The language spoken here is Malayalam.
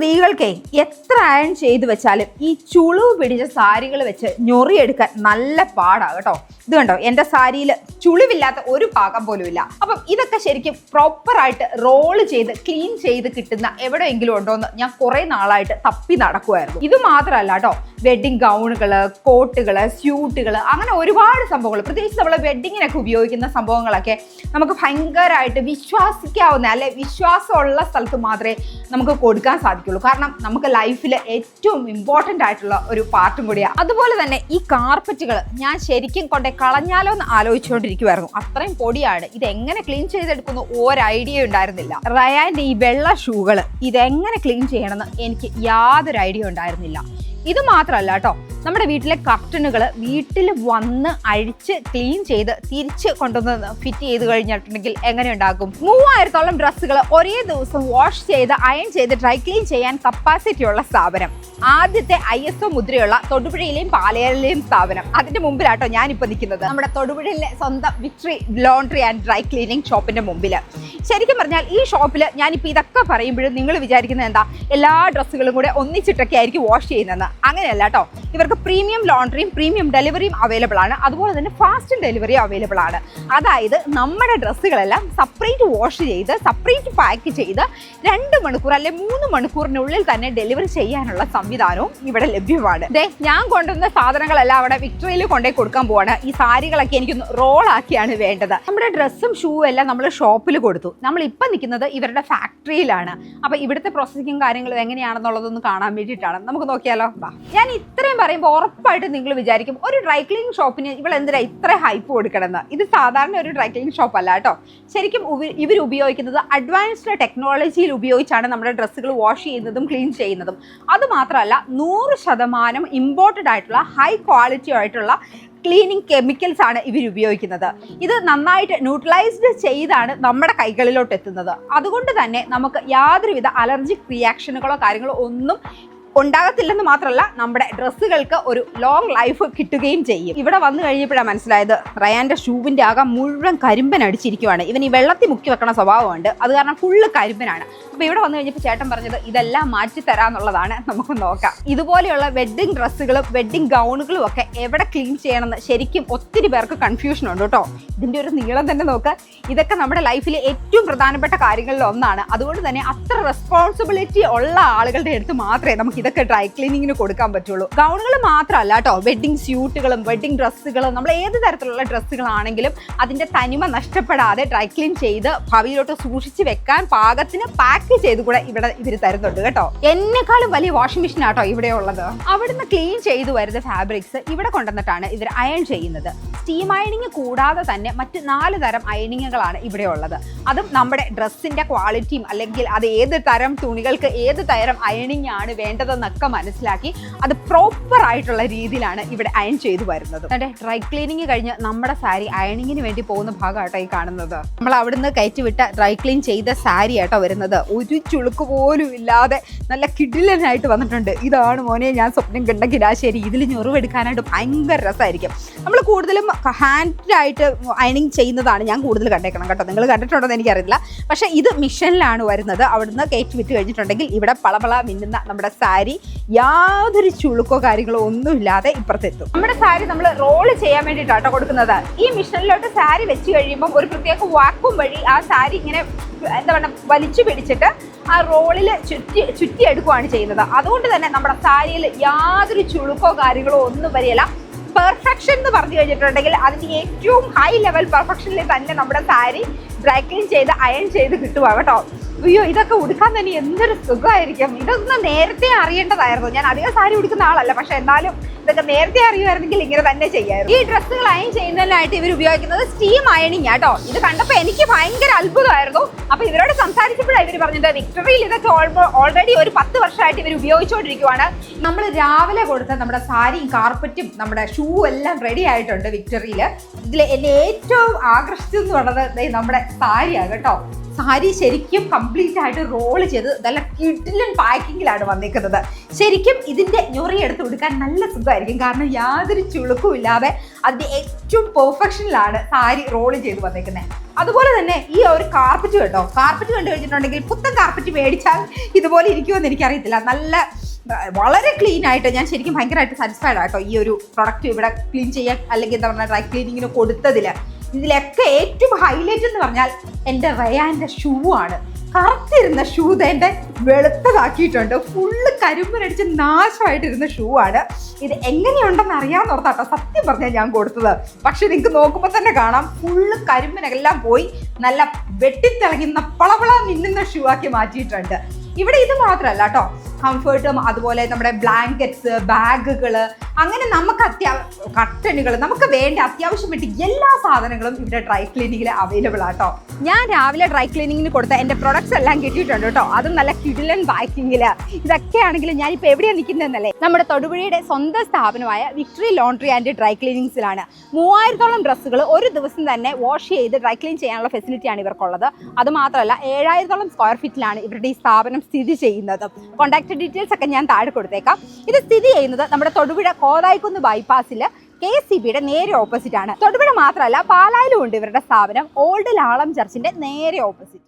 സ്ത്രീകൾക്കേ എത്ര അയൺ ചെയ്തു വെച്ചാലും ഈ ചുളിവ് പിടിച്ച സാരികൾ വെച്ച് ഞൊറിയെടുക്കാൻ നല്ല പാടാണ് കേട്ടോ. ഇത് കണ്ടോ? എന്റെ സാരിയിൽ ചുളിവില്ലാത്ത ഒരു ഭാഗം പോലും ഇല്ല. അപ്പം ഇതൊക്കെ ശരിക്കും പ്രോപ്പറായിട്ട് റോൾ ചെയ്ത് ക്ലീൻ ചെയ്ത് കിട്ടുന്ന എവിടെയെങ്കിലും ഉണ്ടോ എന്ന് ഞാൻ കുറേ നാളായിട്ട് തപ്പി നടക്കുമായിരുന്നു ഇത് മാത്രമല്ല കേട്ടോ വെഡിങ് ഗൗണുകൾ കോട്ടുകൾ സ്യൂട്ടുകൾ അങ്ങനെ ഒരുപാട് സംഭവങ്ങൾ പ്രത്യേകിച്ച് നമ്മൾ വെഡിങ്ങിനൊക്കെ ഉപയോഗിക്കുന്ന സംഭവങ്ങളൊക്കെ നമുക്ക് ഭയങ്കരമായിട്ട് വിശ്വാസിക്കാവുന്ന അല്ലെ വിശ്വാസമുള്ള സ്ഥലത്ത് മാത്രമേ നമുക്ക് കൊടുക്കാൻ സാധിക്കുള്ളൂ കാരണം നമുക്ക് ലൈഫിൽ ഏറ്റവും ഇമ്പോർട്ടന്റ് ആയിട്ടുള്ള ഒരു പാർട്ടും കൂടിയാണ് അതുപോലെ തന്നെ ഈ കാർപ്പറ്റുകൾ ഞാൻ ശരിക്കും കൊണ്ടേ കളഞ്ഞാലോ എന്ന് ആലോചിച്ചുകൊണ്ടിരിക്കുമായിരുന്നു അത്രയും പൊടിയാണ്. ഇത് എങ്ങനെ ക്ലീൻ ചെയ്തെടുക്കുന്നു? ഒരു ഐഡിയ ഉണ്ടായിരുന്നില്ല. റയാന്റെ ഈ വെള്ള ഷൂകൾ ഇതെങ്ങനെ ക്ലീൻ ചെയ്യണമെന്ന് എനിക്ക് യാതൊരു ഐഡിയ ഉണ്ടായിരുന്നില്ല. ഇത് മാത്രമല്ല കേട്ടോ നമ്മുടെ വീട്ടിലെ കർട്ടനുകൾ വീട്ടിൽ വന്ന് അഴിച്ച് ക്ലീൻ ചെയ്ത് തിരിച്ച് കൊണ്ടുവന്ന് ഫിറ്റ് ചെയ്ത് കഴിഞ്ഞിട്ടുണ്ടെങ്കിൽ എങ്ങനെ ഉണ്ടാകും മൂവായിരത്തോളം ഡ്രസ്സുകൾ ഒരേ ദിവസം വാഷ് ചെയ്ത് അയൺ ചെയ്ത് ഡ്രൈ ക്ലീൻ ചെയ്യാൻ കപ്പാസിറ്റി ഉള്ള സ്ഥാപനം. ആദ്യത്തെ ഐ എസ് ഒ മുദ്രയുള്ള തൊടുപുഴയിലെയും പാലയിലെയും സ്ഥാപനം. അതിന്റെ മുമ്പിലാട്ടോ ഞാൻ ഞാനിപ്പോൾ നിൽക്കുന്നത്. നമ്മുടെ തൊടുപുഴയിലെ സ്വന്തം Victory Laundry and Dry Cleaning ഷോപ്പിന്റെ മുമ്പിൽ ശരിക്കും പറഞ്ഞാൽ ഈ ഷോപ്പിൽ ഞാനിപ്പോൾ ഇതൊക്കെ പറയുമ്പോഴും നിങ്ങൾ വിചാരിക്കുന്നത് എന്താ? എല്ലാ ഡ്രസ്സുകളും കൂടെ ഒന്നിച്ചിട്ടൊക്കെ ആയിരിക്കും വാഷ് ചെയ്യുന്നത്. അങ്ങനെയല്ല കേട്ടോ ഇവർക്ക് പ്രീമിയം ലോണ്ടറിയും പ്രീമിയം ഡെലിവറിയും അവൈലബിൾ ആണ്. അതുപോലെ തന്നെ ഫാസ്റ്റ് ഡെലിവറിയും അവൈലബിൾ ആണ്. അതായത് നമ്മുടെ ഡ്രസ്സുകളെല്ലാം സെപ്പറേറ്റ് വാഷ് ചെയ്ത് സെപ്പറേറ്റ് പാക്ക് ചെയ്ത് രണ്ട് മണിക്കൂർ അല്ലെ മൂന്ന് മണിക്കൂറിനുള്ളിൽ തന്നെ ഡെലിവറി ചെയ്യാനുള്ള സംവിധാനവും ഇവിടെ ലഭ്യമാണ്. ദേ ഞാൻ കൊണ്ടുവന്ന സാധനങ്ങളെല്ലാം അവിടെ വിക്ടറിയിൽ കൊണ്ടുപോയി കൊടുക്കാൻ പോവാണ്. ഈ സാരികളൊക്കെ എനിക്കൊന്ന് റോൾ ആക്കിയാണ് വേണ്ടത്. നമ്മുടെ ഡ്രസ്സും ഷൂ എല്ലാം നമ്മൾ ഷോപ്പിൽ കൊടുത്തു. നമ്മൾ ഇപ്പം നിൽക്കുന്നത് ഇവരുടെ ഫാക്ടറിയിലാണ് അപ്പോൾ ഇവിടുത്തെ പ്രോസസ്സിങ്ങും കാര്യങ്ങളും എങ്ങനെയാണെന്നുള്ളതൊന്ന് കാണാൻ വേണ്ടിയിട്ടാണ്. നമുക്ക് നോക്കിയാലോ? ഞാൻ ഇത്രയും പറയുമ്പോൾ ഉറപ്പായിട്ട് നിങ്ങൾ വിചാരിക്കും ഒരു ഡ്രൈ ക്ലീനിങ് ഷോപ്പിന് ഇവിടെ എന്തിനാ ഇത്ര ഹൈപ്പ് കൊടുക്കണമെന്ന് ഇത് സാധാരണ ഒരു ഡ്രൈ ക്ലീനിങ് ഷോപ്പ് അല്ല കേട്ടോ. ശരിക്കും ഇവർ ഉപയോഗിക്കുന്നത് അഡ്വാൻസ്ഡ് ടെക്നോളജിയിൽ ഉപയോഗിച്ചാണ് നമ്മുടെ ഡ്രസ്സുകൾ വാഷ് ചെയ്യുന്നതും ക്ലീൻ ചെയ്യുന്നതും. അതുമാത്രമല്ല നൂറ് ശതമാനം ഇമ്പോർട്ടഡ് ആയിട്ടുള്ള ഹൈ ക്വാളിറ്റി ആയിട്ടുള്ള ക്ലീനിങ് കെമിക്കൽസ് ആണ് ഇവർ ഉപയോഗിക്കുന്നത്. ഇത് നന്നായിട്ട് ന്യൂട്രലൈസ്ഡ് ചെയ്താണ് നമ്മുടെ കൈകളിലോട്ട് എത്തുന്നത് അതുകൊണ്ട് തന്നെ നമുക്ക് യാതൊരുവിധ അലർജിക് റിയാക്ഷനുകളോ കാര്യങ്ങളോ ഒന്നും ഉണ്ടാകത്തില്ലെന്ന് മാത്രമല്ല നമ്മുടെ ഡ്രസ്സുകൾക്ക് ഒരു ലോങ് ലൈഫ് കിട്ടുകയും ചെയ്യും. ഇവിടെ വന്നു കഴിഞ്ഞപ്പോഴാണ് മനസ്സിലായത് റയാന്റെ ഷൂവിന്റെ ആകെ മുഴുവൻ കരിമ്പൻ അടിച്ചിരിക്കുവാണ്. ഇവൻ ഈ വെള്ളത്തിൽ മുക്കി വെക്കണ സ്വഭാവമുണ്ട്. അത് കാരണം ഫുള്ള് കരിമ്പനാണ്. അപ്പോൾ ഇവിടെ വന്നു കഴിഞ്ഞപ്പോൾ ചേട്ടൻ പറഞ്ഞത് ഇതെല്ലാം മാറ്റി തരാന്നുള്ളതാണ്. നമുക്ക് നോക്കാം. ഇതുപോലെയുള്ള വെഡ്ഡിങ് ഡ്രസ്സുകളും വെഡ്ഡിങ് ഗൗണുകളും ഒക്കെ എവിടെ ക്ലീൻ ചെയ്യണമെന്ന് ശരിക്കും ഒത്തിരി പേർക്ക് കൺഫ്യൂഷൻ ഉണ്ട് കേട്ടോ. ഇതിന്റെ ഒരു നീളം തന്നെ നോക്ക്. ഇതൊക്കെ നമ്മുടെ ലൈഫിലെ ഏറ്റവും പ്രധാനപ്പെട്ട കാര്യങ്ങളിൽ ഒന്നാണ് അതുകൊണ്ട് തന്നെ അത്ര റെസ്പോൺസിബിലിറ്റി ഉള്ള ആളുകളുടെ അടുത്ത് മാത്രമേ നമുക്ക് ഇതൊക്കെ ഡ്രൈ ക്ലീനിങ്ങിന് കൊടുക്കാൻ പറ്റുള്ളൂ. ഗൗണുകൾ മാത്രമല്ല കേട്ടോ വെഡ്ഡിങ് സ്യൂട്ടുകളും വെഡ്ഡിങ് ഡ്രസ്സുകളും നമ്മൾ ഏത് തരത്തിലുള്ള ഡ്രസ്സുകളാണെങ്കിലും അതിന്റെ തനിമ നഷ്ടപ്പെടാതെ ഡ്രൈ ക്ലീൻ ചെയ്ത് ഭാവിയിലോട്ട് സൂക്ഷിച്ച് വെക്കാൻ പാകത്തിന് പാക്ക് ചെയ്ത് കൂടെ ഇവിടെ ഇവർ തരുന്നുണ്ട് കേട്ടോ. എന്നെക്കാളും വലിയ വാഷിംഗ് മെഷീൻ ആട്ടോ ഇവിടെ ഉള്ളത്. അവിടുന്ന് ക്ലീൻ ചെയ്തു വരുന്ന ഫാബ്രിക്സ് ഇവിടെ കൊണ്ടുവന്നിട്ടാണ് ഇവർ അയൺ ചെയ്യുന്നത്. സ്റ്റീം അയണിങ് കൂടാതെ തന്നെ മറ്റ് നാല് തരം അയണിങ്ങുകളാണ് ഇവിടെ ഉള്ളത് അതും നമ്മുടെ ഡ്രസ്സിന്റെ ക്വാളിറ്റിയും അല്ലെങ്കിൽ അത് ഏത് തരം തുണികൾക്ക് ഏത് തരം അയണിങ് ആണ് വേണ്ടതെന്നൊക്കെ മനസ്സിലാക്കി അത് പ്രോപ്പർ ആയിട്ടുള്ള രീതിയിലാണ് ഇവിടെ അയൺ ചെയ്തു വരുന്നത്. അതെ ഡ്രൈ ക്ലീനിങ് കഴിഞ്ഞ് നമ്മുടെ സാരി അയണിങ്ങിന് വേണ്ടി പോകുന്ന ഭാഗമായിട്ടോ ഈ കാണുന്നത്. നമ്മൾ അവിടുന്ന് കയറ്റിവിട്ട ഡ്രൈ ക്ലീൻ ചെയ്ത സാരി ആട്ടോ വരുന്നത്. ഒരു ചുളുക്ക് പോലും ഇല്ലാതെ നല്ല കിടിലനായിട്ട് വന്നിട്ടുണ്ട്. ഇതാണ് മോനെ ഞാൻ സ്വപ്നം ആ ശരി ഇതിൽ ഞൊറിവെടുക്കാനായിട്ട് ഭയങ്കര രസമായിരിക്കും നമ്മൾ കൂടുതലും ഹാൻഡായിട്ട് അയണിങ് ചെയ്യുന്നതാണ് ഞാൻ കൂടുതൽ കണ്ടേക്കണം കേട്ടോ. നിങ്ങൾ കണ്ടിട്ടുണ്ടോ എന്ന് എനിക്കറിയില്ല. പക്ഷേ ഇത് മിഷനിലാണ് വരുന്നത്. അവിടുന്ന് കയറ്റി വിറ്റ് കഴിഞ്ഞിട്ടുണ്ടെങ്കിൽ ഇവിടെ പളപള മിന്നുന്ന നമ്മുടെ സാരി യാതൊരു ചുളുക്കോ കാര്യങ്ങളോ ഒന്നുമില്ലാതെ ഇപ്പുറത്തെത്തും. നമ്മുടെ സാരി നമ്മൾ റോൾ ചെയ്യാൻ വേണ്ടിയിട്ടാട്ടോ കൊടുക്കുന്നത്. ഈ മിഷനിലോട്ട് സാരി വെച്ച് കഴിയുമ്പോൾ ഒരു പ്രത്യേക വാക്കും വഴി ആ സാരി ഇങ്ങനെ എന്താ പറയുക വലിച്ചു പിടിച്ചിട്ട് ആ റോളിൽ ചുറ്റി ചുറ്റിയെടുക്കുകയാണ് ചെയ്യുന്നത്. അതുകൊണ്ട് തന്നെ നമ്മുടെ സാരിയിൽ യാതൊരു ചുളുക്കോ കാര്യങ്ങളോ ഒന്നും വരികയില്ല. പെർഫെക്ഷൻ എന്ന് പറഞ്ഞു കഴിഞ്ഞിട്ടുണ്ടെങ്കിൽ അതിന് ഏറ്റവും ഹൈ ലെവൽ പെർഫെക്ഷനിൽ തന്നെ നമ്മുടെ സാരി ഡ്രൈ ക്ലീൻ ചെയ്ത് അയൺ ചെയ്ത് കിട്ടുക കേട്ടോ. അയ്യോ ഇതൊക്കെ ഉടുക്കാൻ തന്നെ എന്തൊരു സുഖമായിരിക്കും. ഇതൊന്നും നേരത്തെ അറിയേണ്ടതായിരുന്നു. ഞാൻ അധികം സാരി ഉടുക്കുന്ന ആളല്ല പക്ഷെ എന്നാലും ഇതൊക്കെ നേരത്തെ അറിയുമായിരുന്നെങ്കിൽ ഇങ്ങനെ തന്നെ ചെയ്യായിരുന്നു. ഈ ഡ്രസ്സുകൾ അയൺ ചെയ്യുന്നതിനായിട്ട് ഇവർ ഉപയോഗിക്കുന്നത് സ്റ്റീം അയണിങ് ആട്ടോ ഇത് കണ്ടപ്പോൾ എനിക്ക് ഭയങ്കര അത്ഭുതമായിരുന്നു. അപ്പൊ ഇവരോട് സംസാരിച്ചപ്പോഴാണ് ഇവർ പറഞ്ഞത് വിക്ടറിയിൽ ഇതൊക്കെ ഓൾറെഡി ഒരു പത്ത് വർഷമായിട്ട് ഇവർ ഉപയോഗിച്ചുകൊണ്ടിരിക്കുവാണ്. നമ്മൾ രാവിലെ കൊടുത്ത നമ്മുടെ സാരിയും കാർപ്പറ്റും നമ്മുടെ ഷൂ എല്ലാം റെഡി ആയിട്ടുണ്ട് വിക്ടറിയിൽ ഇതിൽ എന്നെ ഏറ്റവും ആകർഷിച്ചെന്ന് പറഞ്ഞത് നമ്മുടെ സാരിയാണ് കേട്ടോ. സാരി ശരിക്കും കംപ്ലീറ്റ് ആയിട്ട് റോൾ ചെയ്ത് നല്ല കിഡിലൻ പാക്കിങ്ങിലാണ് വന്നിരിക്കുന്നത് ശരിക്കും ഇതിന്റെ ഞൊറി എടുത്ത് കൊടുക്കാൻ നല്ല സുഖമായിരിക്കും. കാരണം യാതൊരു ചുളുക്കും ഇല്ലാതെ അതിന്റെ ഏറ്റവും പെർഫെക്ഷനിലാണ് സാരി റോൾ ചെയ്ത് വന്നിരിക്കുന്നത് അതുപോലെ തന്നെ ഈ ഒരു കാർപ്പറ്റ് കേട്ടോ കാർപ്പറ്റ് കണ്ടു കഴിഞ്ഞിട്ടുണ്ടെങ്കിൽ പുത്തൻ കാർപ്പറ്റ് മേടിച്ചാൽ ഇതുപോലെ ഇരിക്കുമെന്ന് എനിക്കറിയത്തില്ല. നല്ല വളരെ ക്ലീൻ ആയിട്ട് ഞാൻ ശരിക്കും ഭയങ്കരമായിട്ട് സാറ്റിസ്ഫൈഡ് ആട്ടോ ഈ ഒരു പ്രൊഡക്റ്റ് ഇവിടെ ക്ലീൻ ചെയ്യാൻ അല്ലെങ്കിൽ എന്താ പറയുക ഡ്രൈ ക്ലീനിങ്ങിന് കൊടുത്തതിൽ ഇതിലൊക്കെ ഏറ്റവും ഹൈലൈറ്റ് എന്ന് പറഞ്ഞാൽ എന്റെ റയാന്റെ ഷൂ ആണ്. കറുത്തിരുന്ന ഷൂ എന്റെ വെളുത്തതാക്കിയിട്ടുണ്ട്. ഫുള്ള് കരിമ്പനടിച്ച് നാശമായിട്ടിരുന്ന ഷൂ ആണ്. ഇത് എങ്ങനെയുണ്ടെന്ന് അറിയാമെന്ന് ഓർത്താട്ടോ സത്യം പറഞ്ഞാൽ ഞാൻ കൊടുത്തത്. പക്ഷെ നിങ്ങൾക്ക് നോക്കുമ്പോൾ തന്നെ കാണാം ഫുള്ള് കരിമ്പനെല്ലാം പോയി നല്ല വെട്ടിത്തിളങ്ങുന്ന പളവള മിന്നുന്ന ഷൂ ആക്കി മാറ്റിയിട്ടുണ്ട്. ഇവിടെ ഇത് മാത്രമല്ല കേട്ടോ കംഫേർട്ടും അതുപോലെ നമ്മുടെ ബ്ലാങ്കറ്റ്സ് ബാഗുകൾ അങ്ങനെ നമുക്ക് അത്യാവശ്യം കട്ടണുകൾ നമുക്ക് വേണ്ട അത്യാവശ്യം വേണ്ടി എല്ലാ സാധനങ്ങളും ഇവിടെ ഡ്രൈ ക്ലീനിങ്ങിൽ അവൈലബിൾ ആട്ടോ. ഞാൻ രാവിലെ ഡ്രൈ ക്ലീനിങ്ങിന് കൊടുത്ത എന്റെ പ്രൊഡക്ട്സ് എല്ലാം കിട്ടിയിട്ടുണ്ട് കേട്ടോ. അതും നല്ല കിഡിലൻ ബാക്കിങ്ങിൽ ഇതൊക്കെ ആണെങ്കിലും ഞാനിപ്പോൾ എവിടെയാണ് നിൽക്കുന്നതെന്നല്ലേ നമ്മുടെ തൊടുപുഴയുടെ സ്വന്തം സ്ഥാപനമായ വിക്ടറി ലോണ്ടറി ആൻഡ് ഡ്രൈ ക്ലീനിങ്സിലാണ് മൂവായിരത്തോളം ഡ്രസ്സുകൾ ഒരു ദിവസം തന്നെ വാഷ് ചെയ്ത് ഡ്രൈ ക്ലീൻ ചെയ്യാനുള്ള ഫെസിലിറ്റിയാണ് ഇവർക്കുള്ളത്. അതുമാത്രമല്ല ഏഴായിരത്തോളം സ്ക്വയർ ഫീറ്റിലാണ് ഇവരുടെ ഈ സ്ഥാപനം സ്ഥിതി ചെയ്യുന്നത്. കോൺടാക്ട് ഡീറ്റെയിൽസ് ഒക്കെ ഞാൻ താഴെ കൊടുത്തേക്കാം. ഇത് സ്ഥിതി ചെയ്യുന്നത് നമ്മുടെ തൊടുപുഴ കോതായിക്കുന്ന് ബൈപ്പാസിൽ കെ സി ബിയുടെ നേരെ ഓപ്പോസിറ്റ് ആണ്. തൊടുപുഴ മാത്രമല്ല പാലായിലും ഉണ്ട് ഇവരുടെ സ്ഥാപനം. ഓൾഡ് ലാളം ചർച്ചിന്റെ നേരെ ഓപ്പോസിറ്റ്